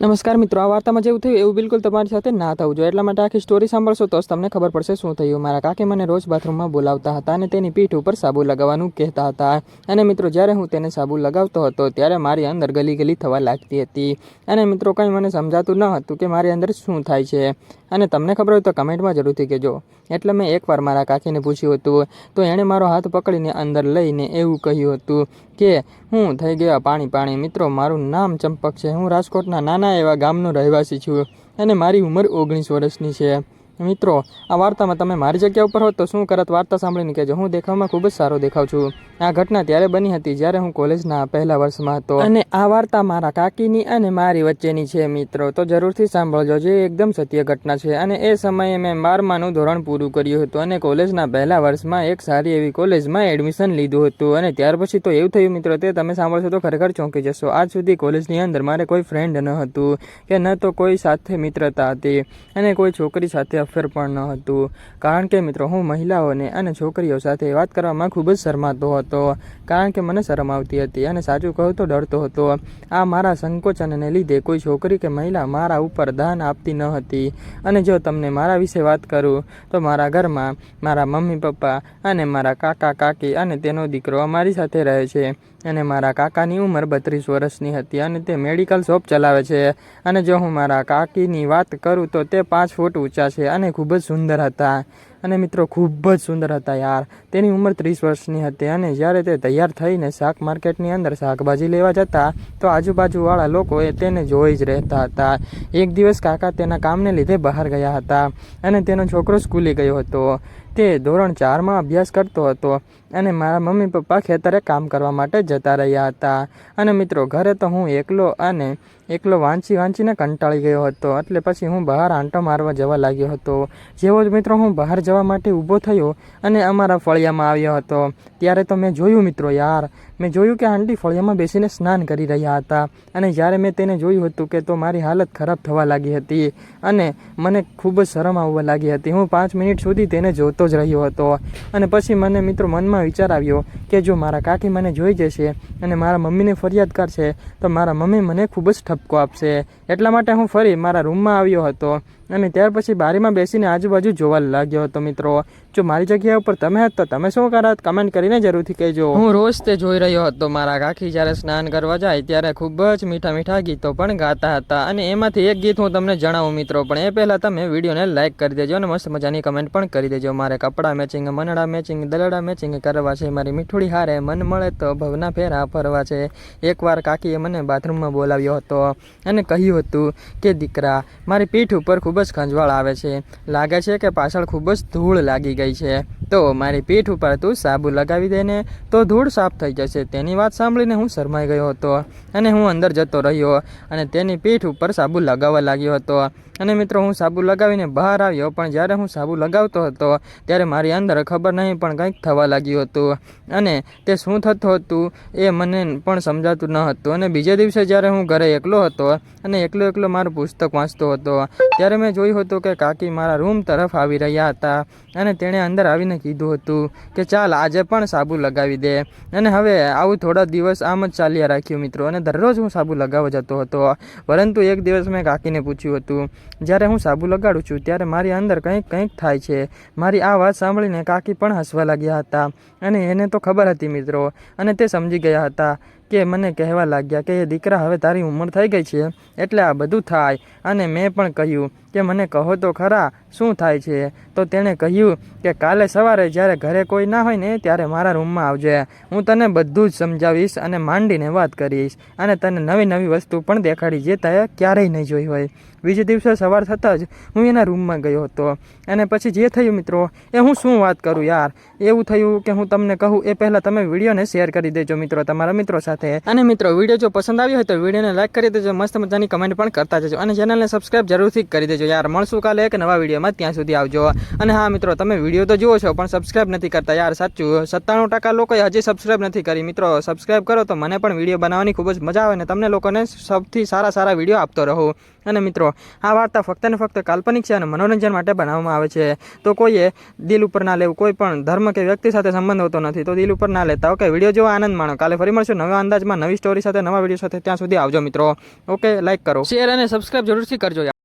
નમસ્કાર મિત્રો, આ વાર્તામાં જેવું થયું એવું બિલકુલ તમારી સાથે ના થવું જોઈએ. એટલા માટે આખી સ્ટોરી સાંભળશો તો જ તમને ખબર પડશે શું થયું. મારા કાકી મને રોજ બાથરૂમમાં બોલાવતા હતા અને તેની પીઠ ઉપર સાબુ લગાવવાનું કહેતા હતા. અને મિત્રો, જ્યારે હું તેને સાબુ લગાવતો હતો, ત્યારે મારી અંદર ગલી ગલી થવા લાગતી હતી. અને મિત્રો, કંઈ મને સમજાતું ન હતું કે મારી અંદર શું થાય છે. અને તમને ખબર હોય તો કમેન્ટમાં જરૂરથી કહેજો. એટલે મેં એકવાર મારા કાકીને પૂછ્યું હતું. તો એણે મારો હાથ પકડીને અંદર લઈને એવું કહ્યું હતું કે હું થઈ ગયા પાણી પાણી. મિત્રો, મારું નામ ચંપક છે. હું રાજકોટના નાના એવા ગામનો રહેવાસી છું અને મારી ઉંમર ઓગણીસ વર્ષની છે. મિત્રો, આ વાર્તામાં તમે મારી જગ્યા ઉપર હો તો શું કરત વાર્તા સાંભળીને કહેજો. હું દેખાવમાં ખૂબ જ સારો દેખાવ છું. આ ઘટના ત્યારે બની હતી જ્યારે હું કોલેજના પહેલા વર્ષમાં હતો. અને આ વાર્તા મારા કાકીની અને મારી વચ્ચેની છે મિત્રો. તો જરૂરથી સાંભળજો જે એકદમ સત્ય ઘટના છે. અને એ સમયે મેં બારમાનું ધોરણ પૂરું કર્યું હતું અને કોલેજના પહેલા વર્ષમાં એક સારી એવી કોલેજમાં એડમિશન લીધું હતું. અને ત્યાર પછી તો એવું થયું મિત્રો તે તમે સાંભળશો તો ખરેખર ચોંકી જશો. આજ સુધી કોલેજની અંદર મારે કોઈ ફ્રેન્ડ ન હતું કે ન તો કોઈ સાથે મિત્રતા હતી અને કોઈ છોકરી સાથે અફેર પણ ન હતું. કારણ કે મિત્રો, હું મહિલાઓને અને છોકરીઓ સાથે વાત કરવામાં ખૂબ જ શરમાતો હતો. કારણ કે મને શરમ આવતી હતી અને સાચું કહું તો ડરતો હતો. આ મારા સંકોચનને લીધે કોઈ છોકરી કે મહિલા મારા ઉપર દાન આપતી ન હતી. અને જો તમને મારા વિશે વાત કરું, તો મારા ઘરમાં મારા મમ્મી, પપ્પા અને મારા કાકા, કાકી અને તેનો દીકરો અમારી સાથે રહે છે. અને મારા કાકાની ઉંમર બત્રીસ વર્ષની હતી અને તે મેડિકલ શોપ ચલાવે છે. અને જો હું મારા કાકીની વાત કરું, તો તે પાંચ ફૂટ ઊંચા છે અને ખૂબ જ સુંદર હતા. અને મિત્રો, ખૂબ જ સુંદર હતા યાર. તેની ઉંમર ત્રીસ વર્ષની હતી અને જ્યારે તે તૈયાર થઈને શાક માર્કેટની અંદર શાકભાજી લેવા જતા, તો આજુબાજુવાળા લોકો એ તેને જોઈ જ રહેતા હતા. એક દિવસ કાકા તેના કામને લીધે બહાર ગયા હતા અને તેનો છોકરો સ્કૂલે ગયો હતો. તે ધોરણ ચારમાં અભ્યાસ કરતો હતો અને મારા મમ્મી પપ્પા ખેતરે કામ કરવા માટે જતા રહ્યા હતા. અને મિત્રો, ઘરે તો હું એકલો અને એકલો વાંચી વાંચીને કંટાળી ગયો હતો. એટલે પછી હું બહાર આંટો મારવા જવા લાગ્યો હતો. જેવો જ મિત્રો હું બહાર જવા માટે ઊભો થયો અને અમારા ફળિયામાં આવ્યો હતો. ત્યારે તો મેં જોયું મિત્રો યાર, મેં જોયું કે આંટી ફળિયામાં બેસીને સ્નાન કરી રહ્યા હતા. અને જ્યારે મેં તેને જોયું હતું કે તો મારી હાલત ખરાબ થવા લાગી હતી અને મને ખૂબ જ શરમ આવવા લાગી હતી. હું પાંચ મિનિટ સુધી તેને જોતો જ રહ્યો હતો. અને પછી મને મિત્રો મનમાં વિચાર આવ્યો કે જો મારા કાકી મને જોઈ જશે અને મારા મમ્મીને ફરિયાદ કરશે, તો મારા મમ્મી મને ખૂબ જ ઠપકો આપશે. એટલા માટે હું ફરી મારા રૂમમાં આવ્યો હતો. અને ત્યાર પછી બારીમાં બેસીને આજુબાજુ જોવા લાગ્યો હતો મિત્રો. જો મારી જગ્યા ઉપર તમે હતો તમે શું કરત કમેન્ટ કરીને જરૂરથી કહેજો. હું રોજ તે જોઈ રહ્યો હતો મારા કાકી જ્યારે સ્નાન કરવા જાય ત્યારે ખૂબ જ મીઠા મીઠા ગીતો પણ ગાતા હતા. અને એમાંથી એક ગીત હું તમને જણાવું મિત્રો, પણ એ પહેલાં તમે વિડીયોને લાઇક કરી દેજો અને મસ્ત મજાની કમેન્ટ પણ કરી દેજો. મારે કપડાં મેચિંગ મનડા મેચિંગ દલડા મેચિંગ કરવા છે. મારી મીઠુડી હારે મન મળે તો ભવના ફેરા ફરવા છે. એકવાર કાકીએ મને બાથરૂમમાં બોલાવ્યો હતો અને કહ્યું હતું કે, દીકરા, મારી પીઠ ઉપર ખૂબ જ ખંજવાળ આવે છે. લાગે છે કે પાછળ ખૂબ જ ધૂળ લાગી ગઈ છે. તો મારી પીઠ ઉપર તું સાબુ લગાવી દે ને તો ધૂળ સાફ થઈ જશે. તેની વાત સાંભળીને હું શરમાઈ ગયો હતો અને હું અંદર જતો રહ્યો અને તેની પીઠ ઉપર સાબુ લગાવવા લાગ્યો હતો. અને મિત્રો, હું સાબુ લગાવીને બહાર આવ્યો, પણ જ્યારે હું સાબુ લગાવતો હતો ત્યારે મારી અંદર ખબર નહીં પણ કંઈક થવા લાગ્યું હતું. અને તે શું થતું હતું એ મને પણ સમજાતું ન હતું. અને બીજે દિવસે જ્યારે હું ઘરે એકલો હતો અને એકલો એકલો મારું પુસ્તક વાંચતો હતો, ત્યારે મેં જોયું હતું કે કાકી મારા રૂમ તરફ આવી રહ્યા હતા અને તેણે અંદર આવીને કીધું હતું કે ચાલ આજે પણ સાબુ લગાવી દે. અને હવે આવું થોડા દિવસ આમ જ ચાલ્યા રાખ્યું મિત્રો. અને દરરોજ હું સાબુ લગાવવા જતો હતો. પરંતુ એક દિવસ મેં કાકીને પૂછ્યું હતું, જ્યારે હું સાબુ લગાડું છું, ત્યારે મારી અંદર કંઈક કંઈક થાય છે. મારી આ વાત સાંભળીને કાકી પણ હસવા લાગ્યા હતા. અને એને તો ખબર હતી મિત્રો. અને તે સમજી ગયા હતા કે મને કહેવા લાગ્યા કે, એ દીકરા, હવે તારી ઉંમર થઈ ગઈ છે, એટલે આ બધું થાય. અને મેં પણ કહ્યું કે, મને કહો તો ખરા, શું થાય છે? તો તેણે કહ્યું કે, કાલે સવારે જ્યારે ઘરે કોઈ ના હોય ને, ત્યારે મારા રૂમમાં આવજે. હું તને બધું જ સમજાવીશ અને માંડીને વાત કરીશ. અને તને નવી નવી વસ્તુ પણ દેખાડી જે તે ક્યારેય નહીં જોઈ હોય. બીજે દિવસે સવાર થતાં જ હું એના રૂમમાં ગયો હતો. અને પછી જે થયું મિત્રો, એ હું શું વાત કરું યાર? એવું થયું કે હું તમને કહું, એ પહેલાં તમે વિડીયોને શેર કરી દેજો મિત્રો, તમારા મિત્રો સાથે. અને મિત્રો, વીડિયો જો પસંદ આવ્યો હોય તો વિડીયોને લાઈક કરી દેજો, મસ્ત મજાની કમેન્ટ પણ કરતા જજો. અને ચેનલને સબસ્ક્રાઈબ જરૂરથી કરી દેજો યાર. મળશું કાલે એક નવા વિડીયોમાં. ત્યાં સુધી આવજો. અને હા, મિત્રો, તમે વીડિયો તો જુઓ છો, પણ સબસ્ક્રાઇબ નથી કરતા યાર. સાચું, સત્તાણું ટકા લોકોએ હજી સબસ્ક્રાઇબ નથી કરી. મિત્રો સબસ્ક્રાઇબ કરો તો મને પણ વીડિયો બનાવવાની ખૂબ જ મજા આવે ને તમને લોકોને સૌથી સારા સારા વીડિયો આપતો રહું. અને મિત્રો, આ વાર્તા ફક્ત ને ફક્ત કાલ્પનિક છે અને મનોરંજન માટે બનાવવામાં આવે છે. તો કોઈએ દિલ ઉપર ના લેવું, કોઈ પણ ધર્મ કે વ્યક્તિ સાથે સંબંધ હોતો નથી, તો દિલ ઉપર ના લેતા. ઓકે વીડિયો જોવા આનંદ માણો. કાલે ફરી મળશું નવા અંદાજમાં, નવી સ્ટોરી સાથે, નવા વીડિયો સાથે. ત્યાં સુધી આવજો મિત્રો. ઓકે લાઈક કરો. શેર અને સબસ્ક્રાઇબ જરૂરથી કરજો